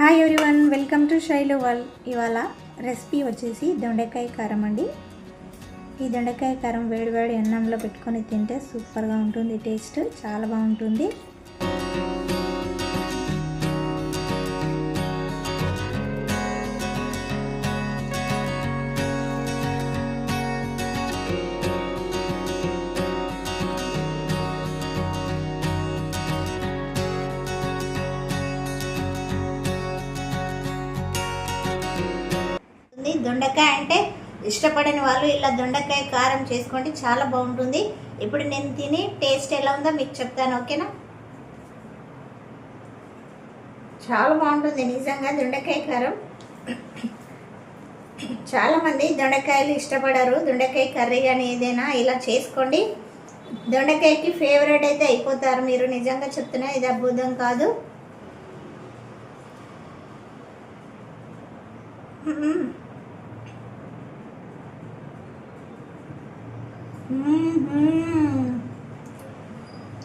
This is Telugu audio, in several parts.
Hi everyone welcome to Sailu wall ఇవాళ రెసిపీ వచ్చేసి దొండకాయ కారం అండి. ఈ దొండకాయ కారం వేడివేడి అన్నంలో పెట్టుకొని తింటే సూపర్గా ఉంటుంది టేస్ట్ చాలా బాగుంటుంది. దొండకాయ అంటే ఇష్టపడని వాళ్ళు ఇలా దొండకాయ కారం చేసుకోండి చాలా బాగుంటుంది. ఇప్పుడు నేను తిని టేస్ట్ ఎలా ఉందో మీకు చెప్తాను ఓకేనా? చాలా బాగుంటుంది నిజంగా దొండకాయ కారం. చాలామంది దొండకాయలు ఇష్టపడరు. దొండకాయ కర్రీ కానీ ఏదైనా ఇలా చేసుకోండి. దొండకాయకి ఫేవరెట్ అయితే అయిపోతారు మీరు నిజంగా చెప్తున్నా ఇది అద్భుతం కాదు.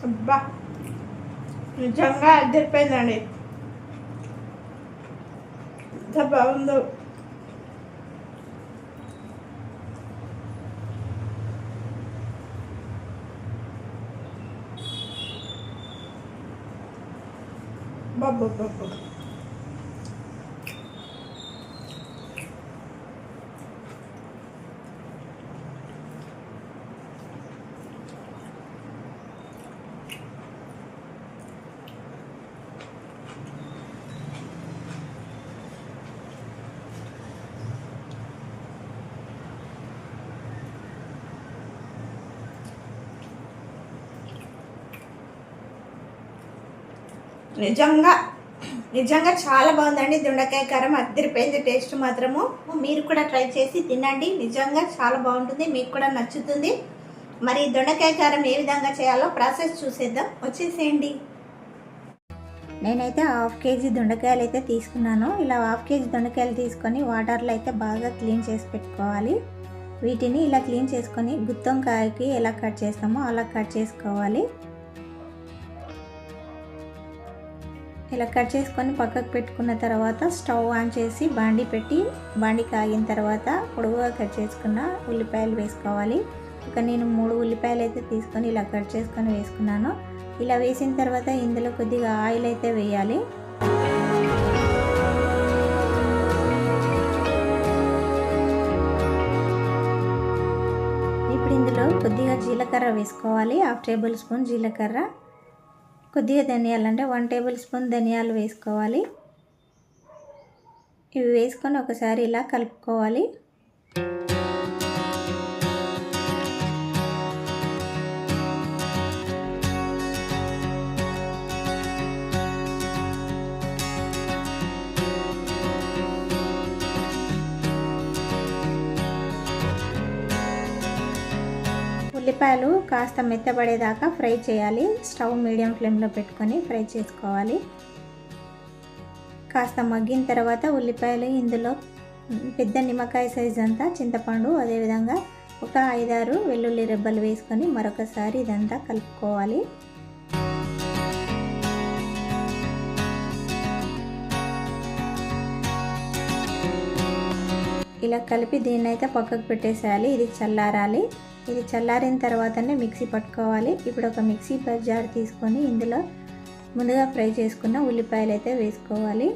అబ్బా నిజంగా అదిరిపోయిందండి ఎంత బాగుందో బాబు బాబు నిజంగా నిజంగా చాలా బాగుందండి. దొండకాయ కారం అద్దరిపోయింది. టేస్ట్ మాత్రము మీరు కూడా ట్రై చేసి తినండి. నిజంగా చాలా బాగుంటుంది. మీకు కూడా నచ్చుతుంది. మరి దొండకాయ కారం ఏ విధంగా చేయాలో ప్రాసెస్ చూసేద్దాం. వచ్చేసేయండి. నేనైతే హాఫ్ కేజీ దొండకాయలు అయితే తీసుకున్నాను. ఇలా హాఫ్ కేజీ దొండకాయలు తీసుకొని వాటర్లో అయితే బాగా క్లీన్ చేసి పెట్టుకోవాలి. వీటిని ఇలా క్లీన్ చేసుకొని గుత్తంకాయకి ఎలా కట్ చేస్తామో అలా కట్ చేసుకోవాలి. ఇలా కట్ చేసుకొని పక్కకు పెట్టుకున్న తర్వాత స్టవ్ ఆన్ చేసి బాండి పెట్టి బాండి కాగిన తర్వాత పొడవుగా కట్ చేసుకున్న ఉల్లిపాయలు వేసుకోవాలి. ఇక నేను మూడు ఉల్లిపాయలు అయితే తీసుకొని ఇలా కట్ చేసుకొని వేసుకున్నాను. ఇలా వేసిన తర్వాత ఇందులో కొద్దిగా ఆయిల్ అయితే వేయాలి. ఇప్పుడు ఇందులో కొద్దిగా జీలకర్ర వేసుకోవాలి. హాఫ్ టేబుల్ స్పూన్ జీలకర్ర. కొద్దిగా ధనియాలు అంటే వన్ టేబుల్ స్పూన్ ధనియాలు వేసుకోవాలి. ఇవి వేసుకొని ఒకసారి ఇలా కలుపుకోవాలి. ఉల్లిపాయలు కాస్త మెత్తబడేదాకా ఫ్రై చేయాలి. స్టవ్ మీడియం ఫ్లేమ్లో పెట్టుకొని ఫ్రై చేసుకోవాలి. కాస్త మగ్గిన తర్వాత ఉల్లిపాయలు ఇందులో పెద్ద నిమ్మకాయ సైజ్ అంతా చింతపండు అదేవిధంగా ఒక ఐదారు వెల్లుల్లి రెబ్బలు వేసుకొని మరొకసారి ఇదంతా కలుపుకోవాలి. ఇలా కలిపి దీన్నైతే పక్కకు పెట్టేసేయాలి. ఇది చల్లారాలి. ఇది చల్లారిన తర్వాతనే మిక్సీ పట్టుకోవాలి. ఇప్పుడు ఒక మిక్సీ జార్ తీసుకొని ఇందులో ముందుగా ఫ్రై చేసుకున్న ఉల్లిపాయలు అయితే వేసుకోవాలి.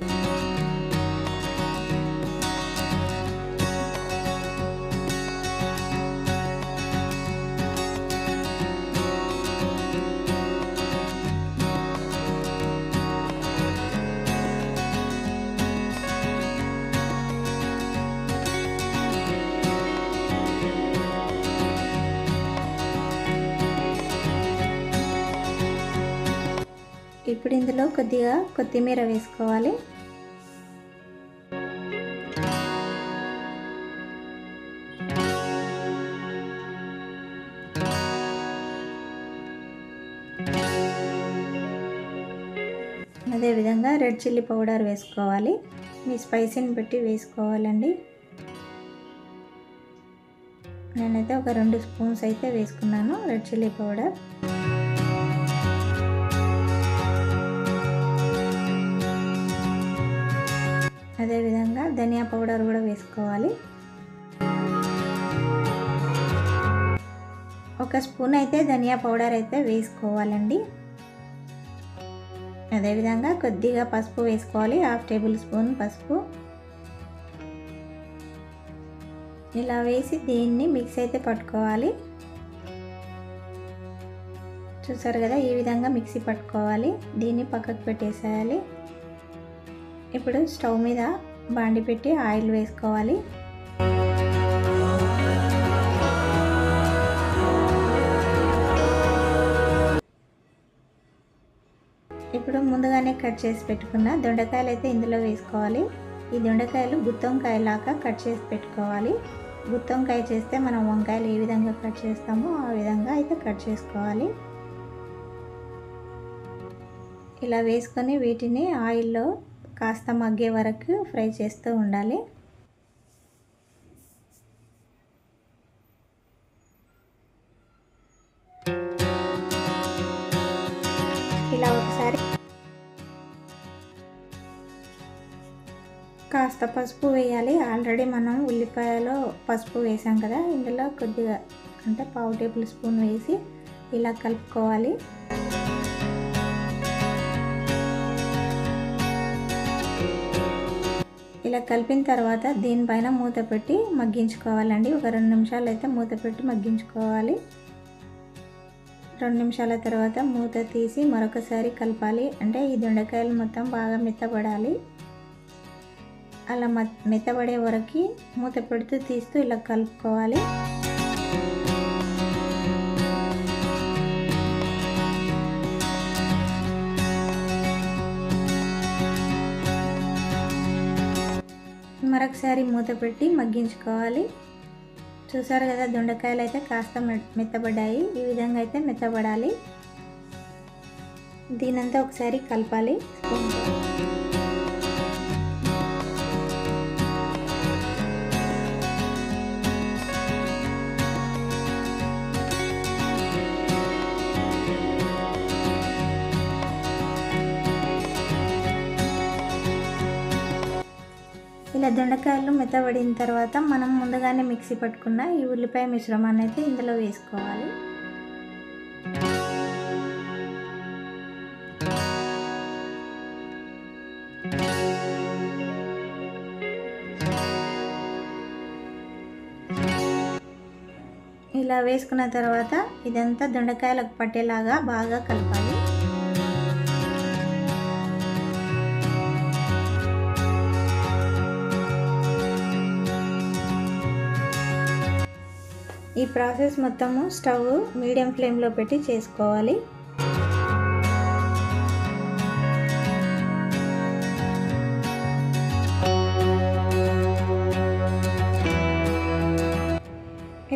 ఇప్పుడు ఇందులో కొద్దిగా కొత్తిమీర వేసుకోవాలి. అదేవిధంగా రెడ్ చిల్లీ పౌడర్ వేసుకోవాలి. మీ స్పైసీని బట్టి వేసుకోవాలండి. నేనైతే ఒక రెండు స్పూన్స్ అయితే వేసుకున్నాను రెడ్ చిల్లీ పౌడర్. ధనియా పౌడర్ కూడా వేసుకోవాలి. ఒక స్పూన్ అయితే ధనియా పౌడర్ అయితే వేసుకోవాలండి. అదేవిధంగా కొద్దిగా పసుపు వేసుకోవాలి. హాఫ్ టేబుల్ స్పూన్ పసుపు. ఇలా వేసి దీన్ని మిక్స్ అయితే పట్టుకోవాలి. చూసారు కదా ఈ విధంగా మిక్సీ పట్టుకోవాలి. దీన్ని పక్కకు పెట్టేసేయాలి. ఇప్పుడు స్టవ్ మీద బాండి పెట్టి ఆయిల్ వేసుకోవాలి. ఇప్పుడు ముందుగానే కట్ చేసి పెట్టుకున్న దొండకాయలు అయితే ఇందులో వేసుకోవాలి. ఈ దొండకాయలు గుత్తొంకాయలాగా కట్ చేసి పెట్టుకోవాలి. గుత్తొంకాయ చేస్తే మనం వంకాయలు ఏ విధంగా కట్ చేస్తామో ఆ విధంగా అయితే కట్ చేసుకోవాలి. ఇలా వేసుకొని వీటిని ఆయిల్లో కాస్త మగ్గే వరకు ఫ్రై చేస్తూ ఉండాలి. ఇలా ఒకసారి కాస్త పసుపు వేయాలి. ఆల్రెడీ మనం ఉల్లిపాయలో పసుపు వేసాం కదా ఇందులో కొద్దిగా అంటే పావు టేబుల్ స్పూన్ వేసి ఇలా కలుపుకోవాలి. ఇలా కలిపిన తర్వాత దీనిపైన మూత పెట్టి మగ్గించుకోవాలండి. ఒక రెండు నిమిషాలు అయితే మూత పెట్టి మగ్గించుకోవాలి. రెండు నిమిషాల తర్వాత మూత తీసి మరొకసారి కలపాలి. అంటే ఈ దొండకాయలు మొత్తం బాగా మెత్తబడాలి. అలా మెత్తబడే వరకు మూత పెడుతూ తీస్తూ ఇలా కలుపుకోవాలి. మరొకసారి మూత పెట్టి మగ్గించుకోవాలి. చూసారు కదా దొండకాయలు అయితే కాస్త మెత్తబడ్డాయి. ఈ విధంగా అయితే మెత్తబడాలి. దీనంతా ఒకసారి కలపాలి. దొండకాయలు మెత్తబడిన తర్వాత మనం ముందుగానే మిక్సీ పట్టుకున్న ఈ ఉల్లిపాయ మిశ్రమాన్ని అయితే ఇందులో వేసుకోవాలి. ఇలా వేసుకున్న తర్వాత ఇదంతా దొండకాయలకు పట్టేలాగా బాగా కలపాలి. ఈ ప్రాసెస్ మొత్తము స్టవ్ మీడియం ఫ్లేమ్లో పెట్టి చేసుకోవాలి.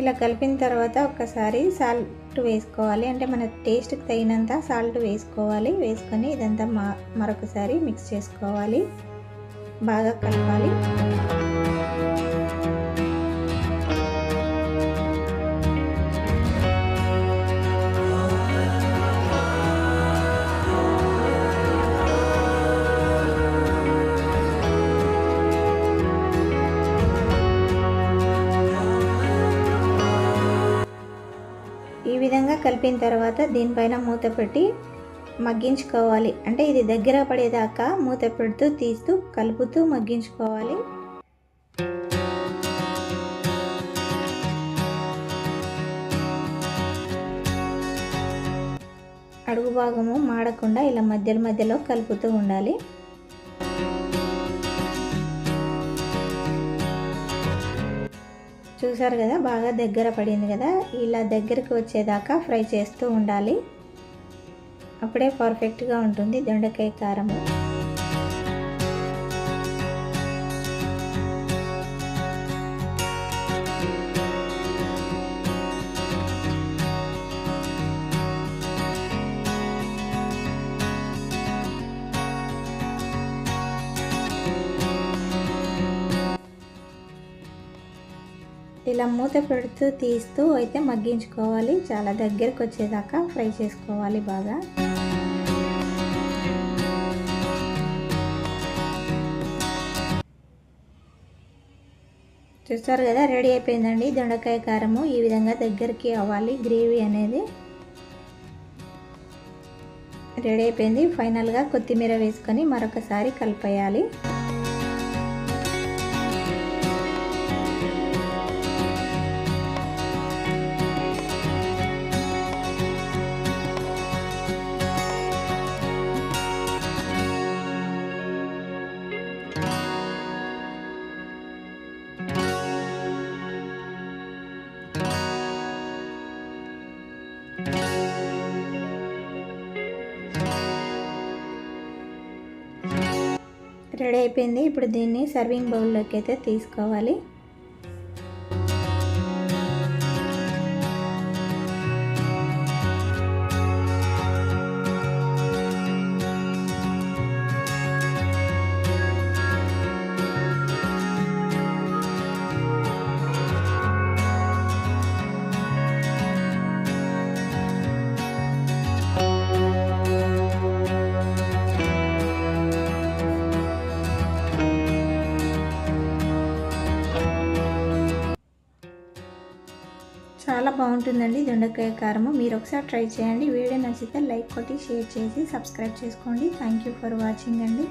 ఇలా కలిపిన తర్వాత ఒకసారి సాల్ట్ వేసుకోవాలి. అంటే మన టేస్ట్కి తగినంత సాల్ట్ వేసుకోవాలి. వేసుకొని ఇదంతా మరొకసారి మిక్స్ చేసుకోవాలి. బాగా కలపాలి. విధంగా కలిపిన తర్వాత దీనిపైన మూత పెట్టి మగ్గించుకోవాలి. అంటే ఇది దగ్గర పడేదాకా మూత పెడుతూ తీస్తూ కలుపుతూ మగ్గించుకోవాలి. అడుగు భాగము మాడకుండా ఇలా మధ్యలో మధ్యలో కలుపుతూ ఉండాలి. చూసారు కదా బాగా దగ్గర పడింది కదా. ఇలా దగ్గరకు వచ్చేదాకా ఫ్రై చేస్తూ ఉండాలి. అప్పుడే పర్ఫెక్ట్గా ఉంటుంది దొండకాయ కారం. ఇలా మూత పెడుతూ తీస్తూ అయితే మగ్గించుకోవాలి. చాలా దగ్గరకు వచ్చేదాకా ఫ్రై చేసుకోవాలి బాగా. చూస్తారు కదా రెడీ అయిపోయిందండి దొండకాయ కారము. ఈ విధంగా దగ్గరికి అవ్వాలి గ్రేవీ అనేది. రెడీ అయిపోయింది. ఫైనల్గా కొత్తిమీర వేసుకొని మరొకసారి కలిపేయాలి. రెడీ అయిపోయింది. ఇప్పుడు దీన్ని సర్వింగ్ బౌల్లోకి అయితే తీసుకోవాలి. చాలా బాగుంటుందండి దొండకాయ కారము. మీరు ఒకసారి ట్రై చేయండి. వీడియో నచ్చితే లైక్ కొట్టి షేర్ చేసి సబ్స్క్రైబ్ చేసుకోండి. థ్యాంక్ యూ ఫర్ వాచింగ్ అండి.